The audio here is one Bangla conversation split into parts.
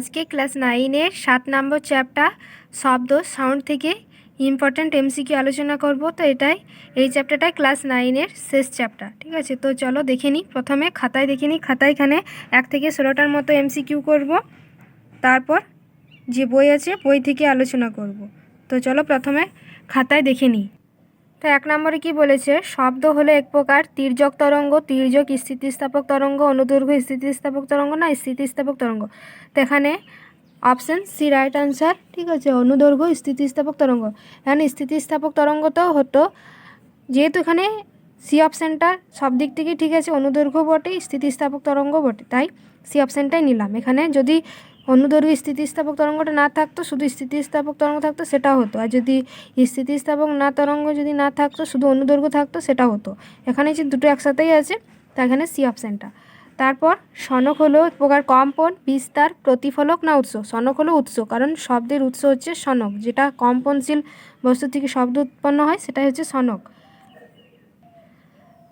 আজকে ক্লাস নাইনের সাত নম্বর চ্যাপ্টার, শব্দ, সাউন্ড থেকে ইম্পর্ট্যান্ট এমসিকিউ আলোচনা করব। তো এটাই, এই চ্যাপ্টারটা ক্লাস নাইনের শেষ চ্যাপ্টার, ঠিক আছে? তো চলো দেখে নিই। প্রথমে খাতায় দেখে নিই। খাতায় এখানে এক থেকে ষোলোটার মতো এমসিকিউ করব। তারপর যে বই আছে, বই থেকে আলোচনা করব। তো চলো প্রথমে খাতায় দেখে নিই। তো এক নম্বরে কি বলেছে? শব্দ হলো এক প্রকার, তির্যক তরঙ্গ, তির্যক স্থিতিস্থাপক তরঙ্গ, অনুদৈর্ঘ্য স্থিতিস্থাপক তরঙ্গ না, স্থিতিস্থাপক তরঙ্গ। এখানে অপশান সি রাইট আনসার ঠিক আছে, অনুদৈর্ঘ্য, স্থিতিস্থাপক তরঙ্গ। এখানে স্থিতিস্থাপক তরঙ্গ তো হতো, যেহেতু এখানে সি অপশানটা সব দিক থেকেই ঠিক আছে, অনুদৈর্ঘ্য বটে, স্থিতিস্থাপক তরঙ্গ বটে, তাই সি অপশানটাই নিলাম। এখানে যদি অনুদৈর্ঘ্য স্থিতিস্থাপক তরঙ্গটা না থাকতো, শুধু স্থিতিস্থাপক তরঙ্গ থাকতো, সেটা হতো। আর যদি স্থিতিস্থাপক না তরঙ্গ যদি না থাকতো, শুধু অনুদৈর্ঘ্য থাকতো, সেটা হতো। এখানে যে দুটো একসাথেই আছে, তা এখানে সি অপশানটা তারপর সনক হলো প্রকার কম্পন, বিস্তার, প্রতিফলক না উৎস? সনক হলো উৎস, কারণ শব্দের উৎস হচ্ছে সনক। যেটা কম্পনশীল বস্তু থেকে শব্দ উৎপন্ন হয়, সেটাই হচ্ছে সনক।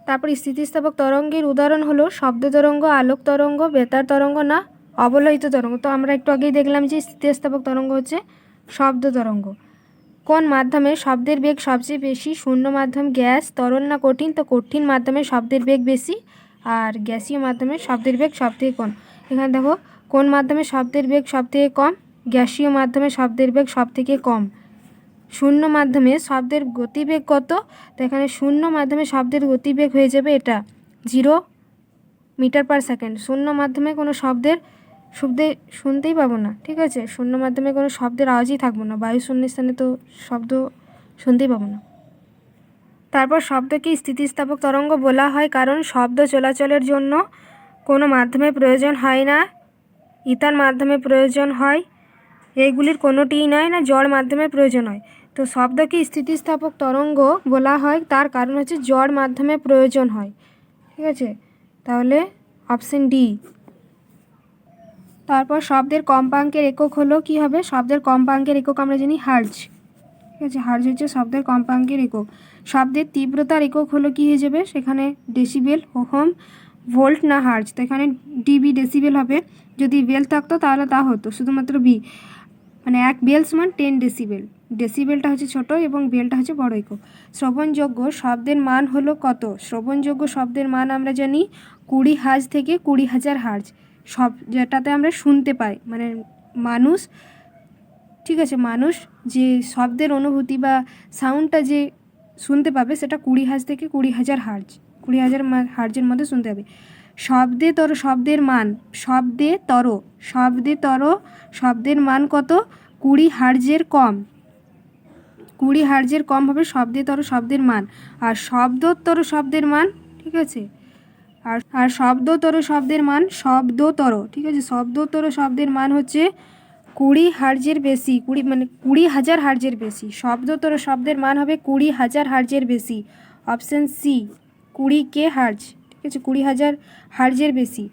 তারপর স্থিতিস্থাপক তরঙ্গের উদাহরণ হলো শব্দ তরঙ্গ, আলোক তরঙ্গ, বেতার তরঙ্গ না অবলোহিত তরঙ্গ। তো আমরা একটু আগেই দেখলাম যে স্থিতিস্থাপক তরঙ্গ হচ্ছে শব্দ তরঙ্গ। কোন মাধ্যমে শব্দের বেগ সবচেয়ে বেশি? শূন্য মাধ্যম গ্যাস, তরল না কঠিন? তো কঠিন মাধ্যমে শব্দের বেগ বেশি। আর গ্যাসীয় মাধ্যমে শব্দের বেগ সবথেকে কম। এখানে দেখো, কোন মাধ্যমে শব্দের বেগ সবথেকে কম? গ্যাসীয় মাধ্যমে শব্দের বেগ সবথেকে কম। শূন্য মাধ্যমে শব্দের গতিবেগ কত? তো এখানে শূন্য মাধ্যমে শব্দের গতিবেগ হয়ে যাবে এটা জিরো মিটার পার সেকেন্ড। শূন্য মাধ্যমে কোনো শব্দের শব্দে শুনতেই পাবো না, ঠিক আছে? শূন্য মাধ্যমে কোনো শব্দের আওয়াজই থাকব না। বায়ু শূন্য স্থানে তো শব্দ শুনতেই পাবো না। তারপর শব্দকে স্থিতিস্থাপক তরঙ্গ বলা হয় কারণ শব্দ চলাচলের জন্য কোনো মাধ্যমে প্রয়োজন হয় না, ইতার মাধ্যমে প্রয়োজন হয় এইগুলির কোনোটিই নয় না জড় মাধ্যমে প্রয়োজন হয়। তো শব্দকে স্থিতিস্থাপক তরঙ্গ বলা হয়, তার কারণ হচ্ছে জড় মাধ্যমে প্রয়োজন হয়। ঠিক আছে? তাহলে অপশন ডি। তারপর শব্দের কম্পাঙ্কের একক হলো কি হবে? শব্দের কম্পাঙ্কের একক আমরা জানি হার্জ। ঠিক আছে হার্জ হচ্ছে শব্দের কম্পাঙ্কের একক। শব্দের তীব্রতার একক হলো কি হয়ে যাবে? সেখানে ডেসিবেল ওহম ভোল্ট না হার্জ তো এখানে ডিবি ডেসিবেল হবে। যদি বেল থাকতো তাহলে তা হতো, শুধুমাত্র বি মানে এক বেল সমান টেন ডেসিবেল ডেসিবেলটা হচ্ছে ছোট এবং বেলটা হচ্ছে বড় একক। শ্রবণযোগ্য শব্দের মান হলো কত? শ্রবণযোগ্য শব্দের মান আমরা জানি কুড়ি হাজ থেকে কুড়ি হাজার হার্জ। সব যেটাতে আমরা শুনতে পাই মানে মানুষ ঠিক আছে, মানুষ যে শব্দের অনুভূতি বা সাউন্ডটা যে শুনতে পাবে, সেটা কুড়ি হাজ থেকে কুড়ি হাজার হার্জ, কুড়ি হাজার হার্জের মধ্যে শুনতে হবে। শব্দে তর, শব্দের মান, শব্দে তর শব্দে তর, শব্দের মান কত? কুড়ি হার্জের কম। কুড়ি হার্জের কম হবে শব্দে তর, শব্দের মান। আর শব্দোত্তর, শব্দের মান, ঠিক আছে? আর আর শব্দতর শব্দের মান শব্দতর ঠিক আছে? শব্দতর শব্দের মান হচ্ছে কুড়ি হার্জের বেশি, কুড়ি মানে কুড়ি হাজার হার্জের বেশি। শব্দতর শব্দের মান হবে কুড়ি হাজার হার্জের বেশি। অপশান সি কুড়ি কে হার্জ, ঠিক আছে? কুড়ি হাজার হার্জের বেশি।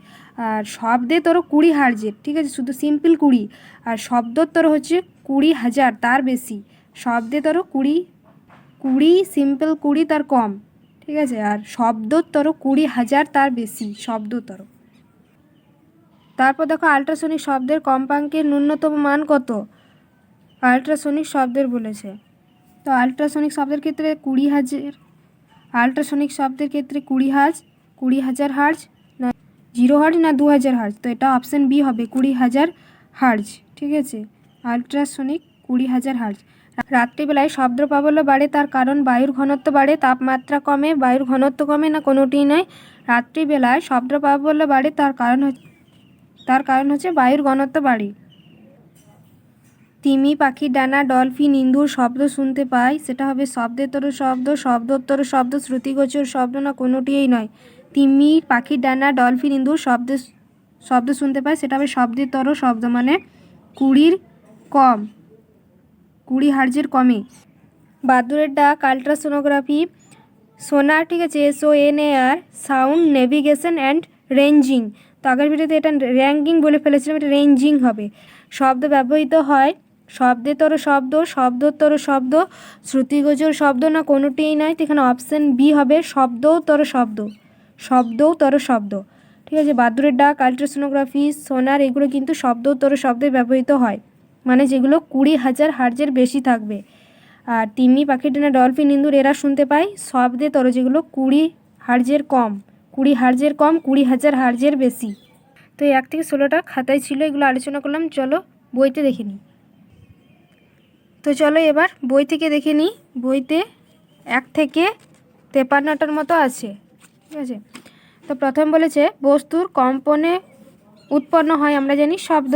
আর শব্দে তোর কুড়ি হার্জের, ঠিক আছে? শুধু সিম্পল কুড়ি। আর শব্দোত্তর হচ্ছে কুড়ি হাজার, তার বেশি। শব্দে তোর কুড়ি কুড়ি সিম্পল কুড়ি তার কম, ঠিক আছে? আর শব্দোত্তর কুড়ি হাজার তার বেশি শব্দতর তারপর দেখো আল্ট্রাসনিক শব্দের কম্পাঙ্কের ন্যূনতম মান কত? আল্ট্রাসনিক শব্দের বলেছে। তো আল্ট্রাসনিক শব্দের ক্ষেত্রে কুড়ি হাজার আল্ট্রাসনিক শব্দের ক্ষেত্রে কুড়ি হাজ, কুড়ি হাজার হার্জ, না জিরো হার্জ না দু হাজার হার্জ? তো এটা অপশান বি হবে, কুড়ি হাজার হার্জ, ঠিক আছে? আল্ট্রাসনিক কুড়ি হাজার হার্জ। রাত্রিবেলায় শব্দ প্রাবল্য বাড়ে, তার কারণ বায়ুর ঘনত্ব বাড়ে, তাপমাত্রা কমে, বায়ুর ঘনত্ব কমে না কোনোটিই নয়। রাত্রিবেলায় শব্দ প্রাবল্য বাড়ে, তার কারণ হচ্ছে তার কারণ হচ্ছে বায়ুর ঘনত্ব বাড়ে। তিমি পাখির ডানা, ডলফিন ইন্দুর শব্দ শুনতে পাই সেটা হবে শব্দেতর শব্দ, শব্দোত্তর শব্দ, শ্রুতিগোচর শব্দ না কোনোটিই নয়। তিমি পাখির ডানা, ডলফিন ইন্দুর শব্দ শব্দ শুনতে পাই সেটা হবে শব্দেতর শব্দ মানে কুড়ির কম, কুড়ি হার্জের কমে। বাদুরের ডাক, আলট্রাসোনোগ্রাফি, সোনার, ঠিক আছে S O N A R sound, navigation, and ranging. তো আগের ভিডিওতে এটা র্যাঙ্কিং বলে ফেলেছিলাম, এটা রেঞ্জিং হবে। শব্দ ব্যবহৃত হয় শব্দেতর শব্দ শব্দোত্তর শব্দ শ্রুতিগোচর শব্দ না কোনোটিই নয় এখানে অপশান বি হবে শব্দতর শব্দ শব্দতর শব্দ। ঠিক আছে বাদুরের ডাক আলট্রাসোনোগ্রাফি সোনার এগুলো কিন্তু শব্দ উত্তর শব্দে ব্যবহৃত হয়। মানে যেগুলো কুড়ি হাজার হার্জের বেশি থাকবে। আর তিমি পাখি ডানা ডলফিন ইন্দুর এরা শুনতে পায় শব্দে তর যেগুলো কুড়ি হার্জের কম। কুড়ি হার্জের কম, কুড়ি হাজার হার্জের বেশি। তো এক থেকে ষোলোটা খাতায় ছিল, এগুলো আলোচনা করলাম। চলো, বইতে দেখে নিই। তো চলো এবার বই থেকে দেখে নিই। বইতে এক থেকে তেপান্নটার মতো আছে, ঠিক আছে? তো প্রথম বলেছে, বস্তুর কম্পনে উৎপন্ন হয়, আমরা জানি শব্দ।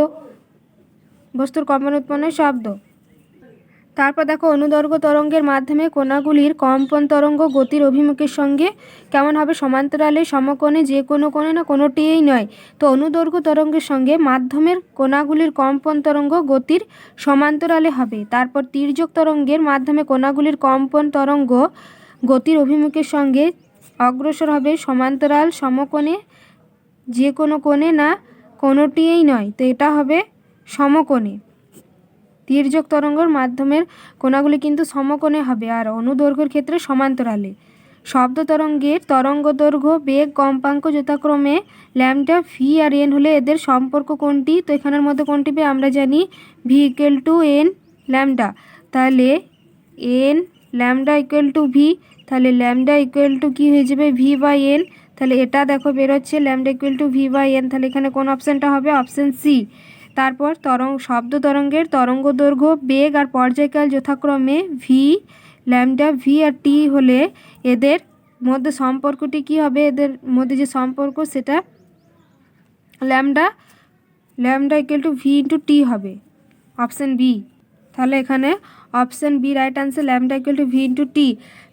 বস্তুর কম্পনে উৎপন্ন হয় শব্দ। তারপর দেখো অনুদৈর্ঘ্য তরঙ্গের মাধ্যমে কণাগুলির কম্পন তরঙ্গ গতির অভিমুখের সঙ্গে কেমন হবে? সমান্তরালে, সমকোণে, যে কোনো কোণে না কোনোটিই নয়। তো অনুদৈর্ঘ্য তরঙ্গের সঙ্গে মাধ্যমের কণাগুলির কম্পন তরঙ্গ গতির সমান্তরালে হবে। তারপর তির্যক তরঙ্গের মাধ্যমে কণাগুলির কম্পন তরঙ্গ গতির অভিমুখের সঙ্গে অগ্রসর হবে। সমান্তরাল, সমকোণে, যে কোনো কোণে না কোনোটিই নয়। তো এটা হবে সমকোণে। তির্যক তরঙ্গর মাধ্যমের কোণাগুলি কিন্তু সমকোণে হবে আর অনুদৈর্ঘ্যের ক্ষেত্রে সমান্তরালে। শব্দ তরঙ্গের তরঙ্গ দৈর্ঘ্য, বেগ, কম্পাঙ্ক যথাক্রমে ল্যামডা ভি আর এন হলে এদের সম্পর্ক কোনটি? তো এখানের মধ্যে কোনটি পেয়ে আমরা জানি V equal to N lambda. তাহলে N lambda equal to V তাহলে ল্যামডা ইকুয়াল টু কী হয়ে যাবে? ভি বাই এন তাহলে এটা দেখো বেরোচ্ছে lambda equal to V by N তাহলে এখানে কোন অপশানটা হবে? অপশান সি তারপর তরঙ্গ শব্দ তরঙ্গের তরঙ্গ দৈর্ঘ্য, বেগ আর পর্যায়কাল যথাক্রমে ভি ল্যামডা ভি আর টি হলে এদের মধ্যে সম্পর্কটি কি হবে? এদের মধ্যে যে সম্পর্ক সেটা lambda lambda equal to V into T হবে। অপশান বি তাহলে এখানে option B right answer lambda equal to V into T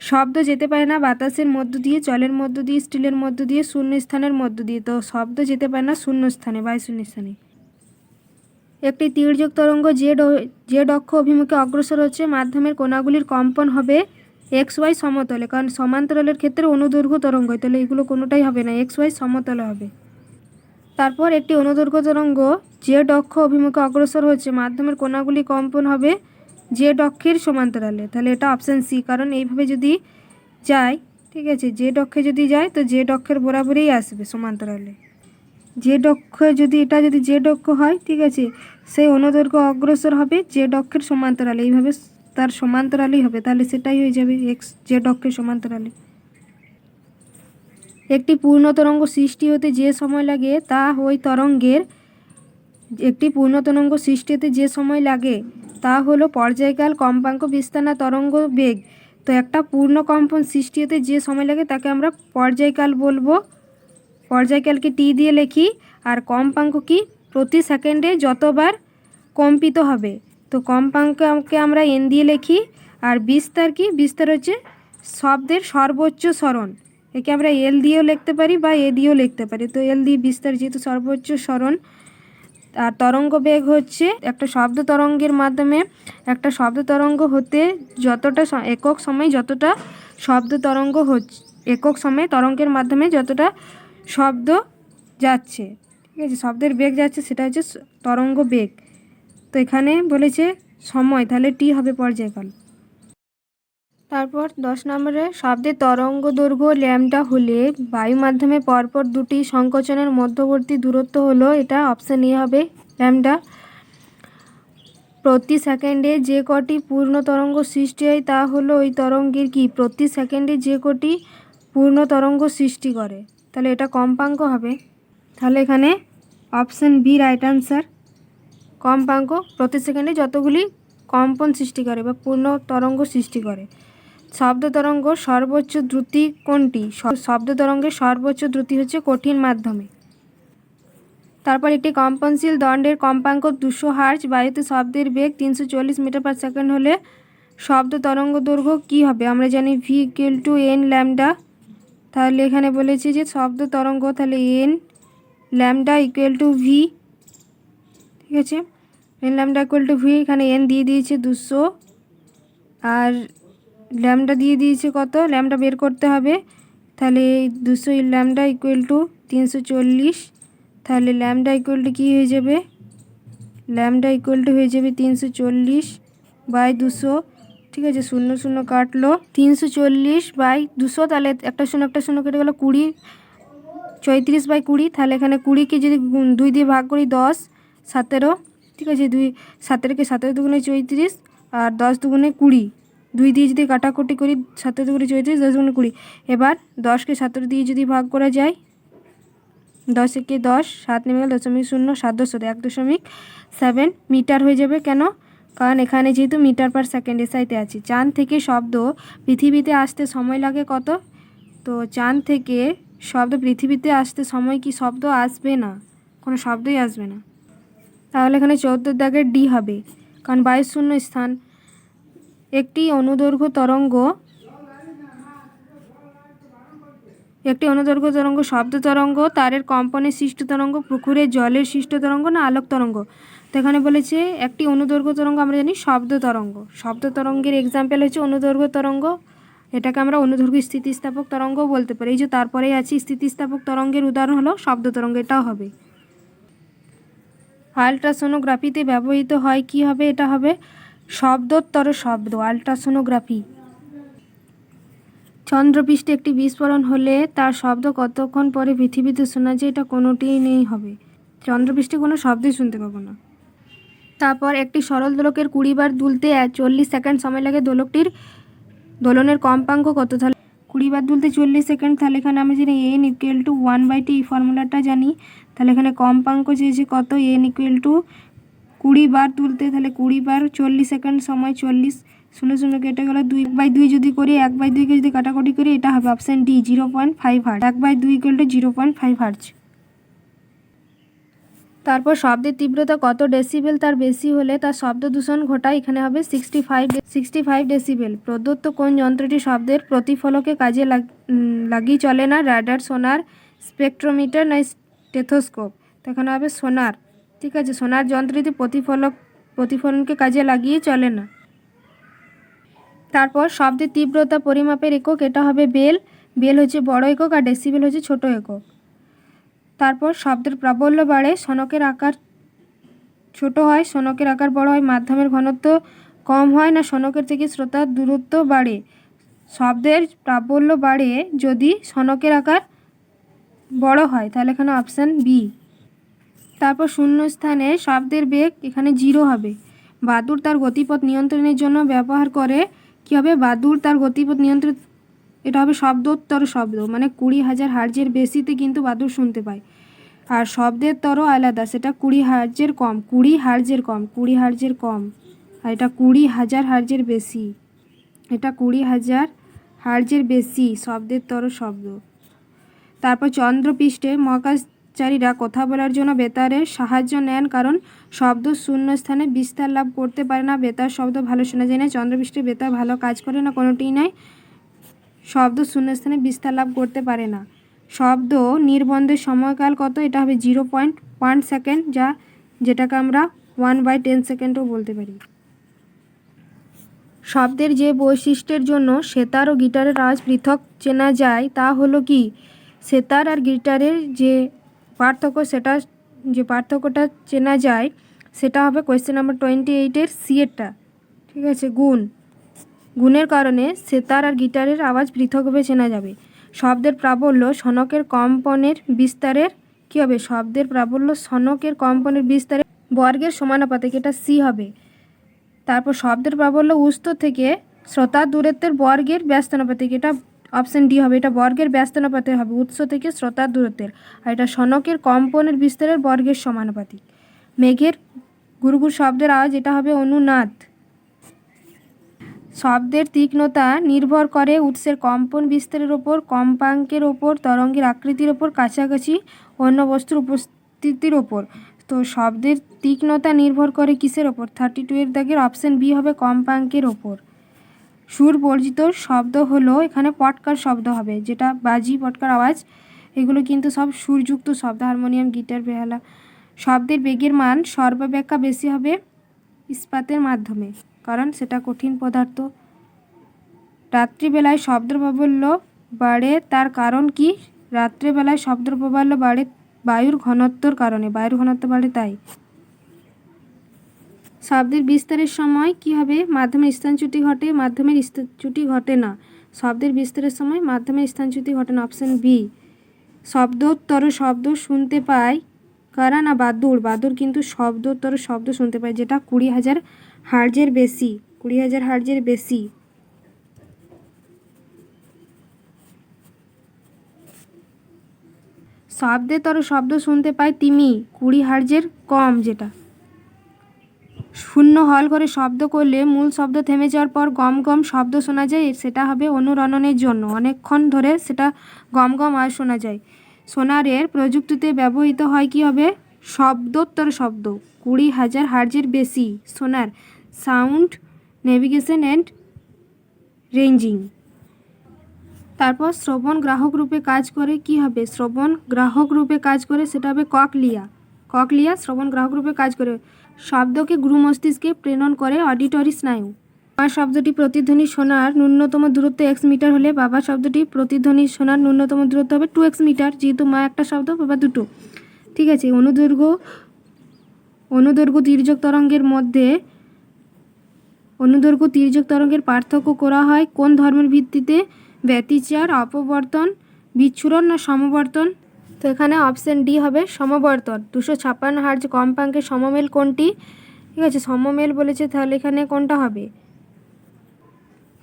শব্দ যেতে পারে না বাতাসের মধ্য দিয়ে, জলের মধ্য দিয়ে স্টিলের মধ্য দিয়ে, শূন্য স্থানের মধ্য দিয়ে। তো শব্দ যেতে পারে না শূন্য স্থানে বাই শূন্য স্থানে। একটি তির্যক তরঙ্গ জেড জেড অক্ষ অভিমুখে অগ্রসর হচ্ছে মাধ্যমের কোনাগুলির কম্পন হবে এক্স ওয়াই সমতলে কারণ সমান্তরালের ক্ষেত্রে অনুদৈর্ঘ্য তরঙ্গ হয়, তাহলে এগুলো কোনোটাই হবে না এক্স ওয়াই সমতলে হবে। তারপর একটি অনুদৈর্ঘ্য তরঙ্গ জেড অক্ষ অভিমুখে অগ্রসর হচ্ছে মাধ্যমের কোনাগুলি কম্পন হবে জেড অক্ষের সমান্তরালে তাহলে এটা অপশান সি কারণ এইভাবে যদি যায় ঠিক আছে জেড অক্ষে যদি যায় তো জেড অক্ষের বরাবরেই আসবে সমান্তরালে। জেড অক্ষ যদি এটা যদি জেড অক্ষ হয়, ঠিক আছে সেই অনুদৈর্ঘ্য অগ্রসর হবে জেড অক্ষের সমান্তরালে। এইভাবে তার সমান্তরালেই হবে, তাহলে সেটাই হয়ে যাবে এক্স জেড অক্ষের সমান্তরালে। একটি পূর্ণ তরঙ্গ সৃষ্টি হতে যে সময় লাগে, তা ওই তরঙ্গের একটি পূর্ণ তরঙ্গ সৃষ্টি হতে যে সময় লাগে, তা হলো পর্যায়কাল, কম্পাঙ্ক, বিস্তানা, তরঙ্গ, বেগ। তো একটা পূর্ণ কম্পন সৃষ্টি হতে যে সময় লাগে, তাকে আমরা পর্যায়কাল বলব। পর্যায়কালকে টি দিয়ে লিখি আর কম্পাঙ্ক কি? প্রতি সেকেন্ডে যতবার কম্পিত হবে। তো কম্পাঙ্ককে আমরা এন দিয়ে লিখি আর বিস্তার কি? বিস্তার হচ্ছে শব্দের সর্বোচ্চ স্মরণ। একে আমরা এল দিয়েও লিখতে পারি বা এ দিয়েও লিখতে পারি। তো এল দিয়ে বিস্তার যেহেতু সর্বোচ্চ স্মরণ, আর তরঙ্গ বেগ হচ্ছে একটা শব্দ তরঙ্গের মাধ্যমে। একটা শব্দ তরঙ্গ হতে যতটা একক সময় যতটা শব্দ তরঙ্গ হচ্ছে একক সময়ে তরঙ্গের মাধ্যমে যতটা শব্দ যাচ্ছে। ঠিক আছে, শব্দের বেগ যাচ্ছে, সেটা হচ্ছে তরঙ্গ বেগ। তো এখানে বলেছে সময়, তাহলে টি হবে পর্যায়কাল। তারপর দশ নম্বরে শব্দের তরঙ্গ দৈর্ঘ্য ল্যামডা হলে বায়ু মাধ্যমে পরপর দুটি সংকোচনের মধ্যবর্তী দূরত্ব হলো, এটা অপশান এ হবে ল্যামডা। প্রতি সেকেন্ডে যে কটি পূর্ণ তরঙ্গ সৃষ্টি হয়, তা হলো ওই তরঙ্গের কি? প্রতি সেকেন্ডে যে কটি পূর্ণ তরঙ্গ সৃষ্টি করে। তাহলে এটা কম্পাঙ্ক হবে। তাহলে এখানে অপশান বি রাইট আনসার কম্পাঙ্ক প্রতি সেকেন্ডে যতগুলি কম্পন সৃষ্টি করে বা পূর্ণ তরঙ্গ সৃষ্টি করে। শব্দ তরঙ্গ সর্বোচ্চ দ্রুতি কোনটি? শব্দ তরঙ্গের সর্বোচ্চ দ্রুতি হচ্ছে কঠিন মাধ্যমে। তারপর একটি কম্পনশীল দণ্ডের কম্পাঙ্ক দুশো হার্জ বায়ুতে শব্দের বেগ তিনশো চল্লিশ মিটার পার সেকেন্ড হলে শব্দ তরঙ্গ দৈর্ঘ্য কী হবে? আমরা জানি V equal to N lambda তাহলে এখানে বলেছে যে শব্দ তরঙ্গ তাহলে N, lambda equal to V ঠিক আছে? N, lambda equal to V এখানে এন দিয়ে দিয়েছে দুশো। আর ল্যামডা দিয়ে দিয়েছে কত? ল্যামডা বের করতে হবে। তাহলে দুশো ল্যামডা ইকুয়াল টু তিনশো চল্লিশ। তাহলে ল্যামডা ইকুয়াল টু কী হয়ে যাবে? ল্যামডা ইকুয়াল টু হয়ে যাবে তিনশো চল্লিশ বাই দুশো। ঠিক আছে, শূন্য শূন্য কাটলো। তিনশো চল্লিশ বাই দুশো, তাহলে একটা শূন্য একটা শূন্য কেটে গেলো কুড়ি। চৈত্রিশ বাই কুড়ি, তাহলে এখানে কুড়িকে যদি দুই দিয়ে ভাগ করি, দশ, সতেরো, ঠিক আছে, দুই, সতেরোকে সতেরো দুগুণে চৈত্রিশ আর দশ দুগুণে কুড়ি। দুই দিয়ে যদি কাটাকুটি করি, সতেরো দুগুণে চৈত্রিশ, দশ দুগুণে কুড়ি। এবার দশকে সতেরো দিয়ে যদি ভাগ করা যায় দশ একে দশ, সাত নেমে গেল দশমিক শূন্য, সাত দশ এক দশমিক সেভেন মিটার হয়ে যাবে কেন? কারণ এখানে যেহেতু মিটার পার সেকেন্ড এসআইতে আছে। চাঁদ থেকে শব্দ পৃথিবীতে আসতে সময় লাগে কত? তো চাঁদ থেকে শব্দ পৃথিবীতে আসতে সময় কি শব্দ আসবে না? কোনো শব্দই আসবে না। তাহলে এখানে চৌদ্দ দাগের ডি হবে। কারণ বায়ুর শূন্য স্থান। একটি অনুদৈর্ঘ্য তরঙ্গ, একটি অনুদৈর্ঘ্য তরঙ্গ শব্দ তরঙ্গ, তারের কম্পনের সৃষ্ট তরঙ্গ, পুকুরের জলের সৃষ্ট তরঙ্গ না আলোক তরঙ্গ? এখানে বলেছে, একটি অনুদৈর্ঘ্য তরঙ্গ আমরা জানি শব্দ তরঙ্গ। শব্দ তরঙ্গের এক্সাম্পল হচ্ছে অনুদৈর্ঘ্য তরঙ্গ। এটাকে আমরা অনুদৈর্ঘ্য স্থিতিস্থাপক তরঙ্গ বলতে পারি। এই যে তারপরেই আছে স্থিতিস্থাপক তরঙ্গের উদাহরণ হলো শব্দ তরঙ্গ, এটাও হবে। আলট্রাসোনোগ্রাফিতে ব্যবহৃত হয় কি হবে? এটা হবে শব্দোত্তর শব্দ, আলট্রাসোনোগ্রাফি। চন্দ্রপৃষ্ঠে একটি বিস্ফোরণ হলে তার শব্দ কতক্ষণ পরে পৃথিবীতে শোনা যায় এটা কোনোটিই নেই হবে। চন্দ্রপৃষ্ঠে কোনো শব্দই শুনতে পাবো না। তারপর একটি সরল দোলকের কুড়ি বার দুলতে চল্লিশ সেকেন্ড সময় লাগে দোলকটির দোলনের কম্পাঙ্ক কত তাহলে? কুড়ি বার দুলতে চল্লিশ সেকেন্ড, তাহলে এখানে আমি জানি N equal to one by T ফর্মুলাটা জানি, তাহলে এখানে কম্পাঙ্ক চেয়েছে কত এন ইকুয়াল টু কুড়ি বার তুলতে তাহলে কুড়ি বার চল্লিশ সেকেন্ড সময় চল্লিশ, শূন্য শূন্য কেটে গেলে দুই। বাই দুই যদি করি, এক বাই দুইকে যদি কাটাকুটি করি, এটা হবে option D zero point five hertz এক বাই দুই equal to zero point five hertz তারপর শব্দের তীব্রতা কত ডেসিবেল তার বেশি হলে তার শব্দ দূষণ ঘটায় এখানে হবে sixty five sixty five decibel. প্রদত্ত কোন যন্ত্রটি শব্দের প্রতিফলকে কাজে লাগ- লাগিয়ে চলে না? র্যাডার সোনার স্পেকট্রোমিটার না স্টেথোস্কোপ? তো এখানে হবে সোনার। ঠিক আছে, সোনার যন্ত্রটি প্রতিফলক প্রতিফলনকে কাজে লাগিয়ে চলে না। তারপর শব্দের তীব্রতা পরিমাপের একক, এটা হবে বেল। বেল হচ্ছে বড় একক আর ডেসিবেল হচ্ছে ছোট একক। তারপর শব্দের প্রাবল্য বাড়ে। সনকের আকার ছোট হয়, সনকের আকার বড় হয়, মাধ্যমের ঘনত্ব কম হয় না, সনকের থেকে শ্রোতার দূরত্ব বাড়ে। শব্দের প্রাবল্য বাড়ে যদি সনকের আকার বড় হয়, তাহলে এখানে অপশান বি তারপর শূন্য স্থানে শব্দের বেগ এখানে জিরো হবে। বাদুর তার গতিপথ নিয়ন্ত্রণের জন্য ব্যবহার করে। কী হবে? বাদুর তার গতিপথ নিয়ন্ত্রণ এটা হবে শব্দোত্তর শব্দ মানে কুড়ি হাজার হার্জের বেশিতে কিন্তু বাদুর শুনতে পায়। আর শব্দের তরও আলাদা, সেটা কুড়ি হার্জের কম, কুড়ি হার্জের কম, কুড়ি হার্জের কম। আর এটা কুড়ি হাজার হার্জের বেশি, এটা কুড়ি হাজার হার্জের বেশি শব্দের তর শব্দ। তারপর চন্দ্রপৃষ্ঠে মহাকাশচারীরা কথা বলার জন্য বেতারের সাহায্য নেন, কারণ শব্দ শূন্য স্থানে বিস্তার লাভ করতে পারে না। বেতার শব্দ ভালো শোনা যায় না, চন্দ্রপৃষ্ঠে বেতার ভালো কাজ করে না, কোনোটিই নয় শব্দ শূন্যস্থানে বিস্তার লাভ করতে পারে না। শব্দ নির্বন্ধের সময়কাল কত? এটা হবে জিরো পয়েন্ট ওয়ান সেকেন্ড, যা যেটাকে আমরা ওয়ান বাই টেন সেকেন্ডও বলতে পারি। শব্দের যে বৈশিষ্ট্যের জন্য সেতার ও গিটারের আওয়াজ পৃথক চেনা যায়, তা হলো কি? সেতার আর গিটারের যে পার্থক্য, সেটা যে পার্থক্যটা চেনা যায়, সেটা হবে কোয়েশ্চেন নাম্বার টোয়েন্টি এইটের সিএরটা ঠিক আছে? গুণ। গুণের কারণে সেতার আর গিটারের আওয়াজ পৃথকভাবে চেনা যাবে। শব্দের প্রাবল্য সনকের কম্পনের বিস্তারের, কী হবে? শব্দের প্রাবল্য সনকের কম্পনের বিস্তারে বর্গের সমানুপাতিক, এটা সি হবে। তারপর শব্দের প্রাবল্য উস্ত থেকে শ্রোতার দূরত্বের বর্গের ব্যস্তানুপাতিক, এটা অপশন ডি হবে। এটা বর্গের ব্যস্তানুপাতিক হবে, উৎস থেকে শ্রোতার দূরত্বের। আর এটা সনকের কম্পনের বিস্তারের বর্গের সমানুপাতিক। মেঘের গুরুগুর শব্দের আওয়াজ, এটা হবে অনুনাদ। শব্দের তীক্ষ্ণতা নির্ভর করে উৎসের কম্পন বিস্তারের ওপর, কম্পাঙ্কের ওপর, তরঙ্গের আকৃতির ওপর, কাছাকাছি অন্য বস্তুর উপস্থিতির ওপর। তো শব্দের তীক্ষ্ণতা নির্ভর করে কিসের ওপর? থার্টি টু এর দাগের অপশান বি হবে কম্পাঙ্কের ওপর। সুর বর্জিত শব্দ হলো এখানে পটকার শব্দ হবে, যেটা বাজি, পটকার আওয়াজ, এগুলো কিন্তু সব সুরযুক্ত শব্দ হারমোনিয়াম গিটার বেহালা। শব্দের বেগের মান সর্বাপেক্ষা বেশি হবে ইস্পাতের মাধ্যমে। কারণ সেটা কঠিন পদার্থ। রাত্রিবেলায় শব্দ প্রাবল্য বাড়ে, তার কারণ কি? রাত্রিবেলায় শব্দ প্রাবল্য বাড়ে বায়ুর ঘনত্বর কারণে, বায়ুর ঘনত্ব বাড়ে তাই। শব্দের বিস্তারের সময় কি হবে? মাধ্যমের স্থানচ্যুতি ঘটে, মাধ্যমের স্থানচ্যুতি ঘটে না। শব্দের বিস্তারের সময় মাধ্যমের স্থানচ্যুতি ঘটে না অপশান বি শব্দোত্তর শব্দ শুনতে পায় কারা না বাদুর বাদুর কিন্তু শব্দোত্তর শব্দ শুনতে পায় যেটা কুড়ি হাজার হার্জের বেশি, কুড়ি হাজার হার্জের বেশি। শব্দেতর শব্দ শুনতে পায় তিমি, কুড়ি হার্জের কম যেটা। শূন্য হল করে শব্দ করলে মূল শব্দ থেমে যাওয়ার পর গম গম শব্দ শোনা যায়, সেটা হবে অনুরণনের জন্য। অনেকক্ষণ ধরে সেটা গম গম আর শোনা যায়। সোনারের প্রযুক্তিতে ব্যবহৃত হয় কি হবে? শব্দোত্তর শব্দ। কুড়ি হাজার হার্জের বেশি সোনার সাউন্ড নেভিগেশন অ্যান্ড রেঞ্জিং। তারপর শ্রবণ গ্রাহক রূপে কাজ করে কি হবে? শ্রবণ গ্রাহক রূপে কাজ করে সেটা হবে ককলিয়া। ককলিয়া শ্রবণ গ্রাহক রূপে কাজ করে। শব্দকে গুরু মস্তিষ্কে প্রেরণ করে অডিটরি স্নায়ু। মা শব্দটি প্রতিধ্বনি শোনার ন্যূনতম দূরত্ব এক্স মিটার হলে বাবা শব্দটি প্রতিধ্বনি শোনার ন্যূনতম দূরত্ব হবে টু এক্স মিটার যেহেতু মা একটা শব্দ, বাবা দুটো। ঠিক আছে, অনুদৈর্ঘ্য অনুদৈর্ঘ্য তির্যক তরঙ্গের মধ্যে অনুদৈর্ঘ্য তির্যক তরঙ্গের পার্থক্য করা হয় কোন ধর্মের ভিত্তিতে? ব্যতিচার, অপবর্তন, বিচ্ছুরণ না সমবর্তন? তো এখানে অপশন ডি হবে সমবর্তন। দুশো ছাপ্পান্ন হার্জ কম্পাঙ্কের সমমেল কোনটি? ঠিক আছে, সমমেল বলেছে তাহলে এখানে কোনটা হবে?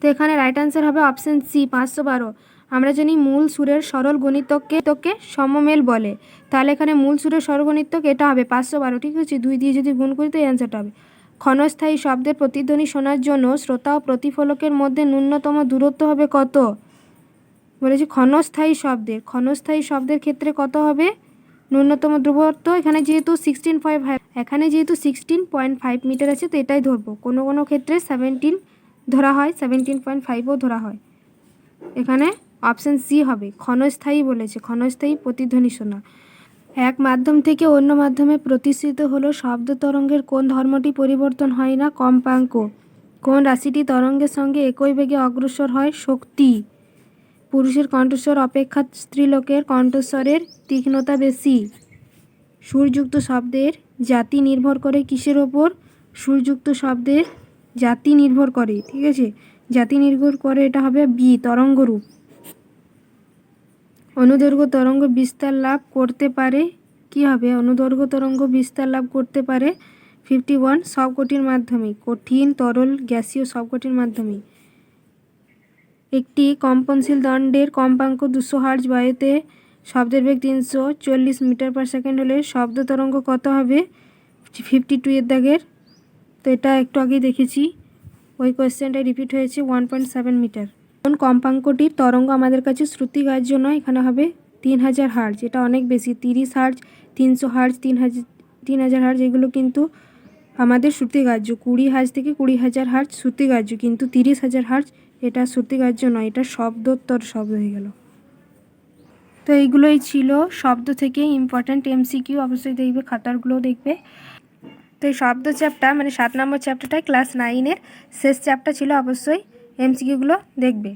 তো এখানে রাইট অ্যান্সার হবে অপশন সি পাঁচশো বারো। আমরা জানি মূল সুরের সরল গণিতককে তোকে সমমেল বলে। তাহলে এখানে মূল সুরের সরল গণিতক এটা হবে পাঁচশো বারো, ঠিক আছে? দুই দিয়ে যদি গুণ করি তো এই অ্যান্সারটা হবে। ক্ষণস্থায়ী শব্দের প্রতিধ্বনি শোনার জন্য শ্রোতা ও প্রতিফলকের মধ্যে ন্যূনতম দূরত্ব হবে কত? বলেছি ক্ষণস্থায়ী শব্দের। ক্ষণস্থায়ী শব্দের ক্ষেত্রে কত হবে? ন্যূনতম দূরত্ব এখানে যেহেতু সিক্সটিন পয়েন্ট ফাইভ এখানে যেহেতু সিক্সটিন পয়েন্ট ফাইভ মিটার আছে তো এটাই ধরবো। কোনো কোনো ক্ষেত্রে সেভেন্টিন ধরা হয় সেভেন্টিন পয়েন্ট ফাইভও ধরা হয়। এখানে অপশান সি হবে, ক্ষণস্থায়ী বলেছে, ক্ষণস্থায়ী প্রতিধ্বনি শোনা। এক মাধ্যম থেকে অন্য মাধ্যমে প্রতিষ্ঠিত হলো শব্দ তরঙ্গের কোন ধর্মটি পরিবর্তন হয় না, কম্পাঙ্ক। কোন রাশিটি তরঙ্গের সঙ্গে একই বেগে অগ্রসর হয়, শক্তি। পুরুষের কণ্ঠস্বর অপেক্ষা স্ত্রীলোকের কণ্ঠস্বরের তীক্ষ্ণতা বেশি। সুরযুক্ত শব্দের জাতি নির্ভর করে কিসের ওপর? সুরযুক্ত শব্দের জাতি নির্ভর করে, ঠিক আছে? জাতি নির্ভর করে এটা হবে বি তরঙ্গরূপ অনুদৈর্ঘ্য তরঙ্গ বিস্তার লাভ করতে পারে, কি হবে? অনুদৈর্ঘ্য তরঙ্গ বিস্তার লাভ করতে পারে ফিফটি ওয়ান সবকটির মাধ্যমে, কঠিন, তরল, গ্যাসীয় সবকটির মাধ্যমে। একটি কম্পনশীল দণ্ডের কম্পাঙ্ক দুশো হার্জ বায়ুতে শব্দের বেগ তিনশো চল্লিশ মিটার পার সেকেন্ড হলে শব্দ তরঙ্গ কত হবে? ফিফটি টু এর দাগের তো এটা একটু আগেই দেখেছি। ওই কোয়েশ্চেনটা রিপিট হয়েছে ওয়ান পয়েন্ট সেভেন মিটার কোন কম্পাঙ্কটির তরঙ্গ আমাদের কাছে শ্রুতিগ্রাহ্য নয়, এখানে হবে তিন হাজার হার্জ এটা অনেক বেশি, তিরিশ হার্জ তিনশো হার্জ তিন হাজার তিন হাজার হার্জ এগুলো কিন্তু আমাদের শ্রুতিগ্রাহ্য কুড়ি হার্জ থেকে কুড়ি হাজার হার্জ শ্রুতিগ্রাহ্য কিন্তু তিরিশ হাজার হার্জ এটা শ্রুতিগ্রাহ্য নয়, এটা শব্দোত্তর শব্দ হয়ে গেল। তো এইগুলোই ছিল শব্দ থেকে ইম্পর্ট্যান্ট এমসিকিউ অবশ্যই দেখবে খাতারগুলোও দেখবে। তো এই শব্দ চ্যাপ্টার মানে সাত নম্বর চ্যাপ্টারটাই ক্লাস নাইনের শেষ চ্যাপ্টার ছিল অবশ্যই। এমসিকিউগুলো দেখবে।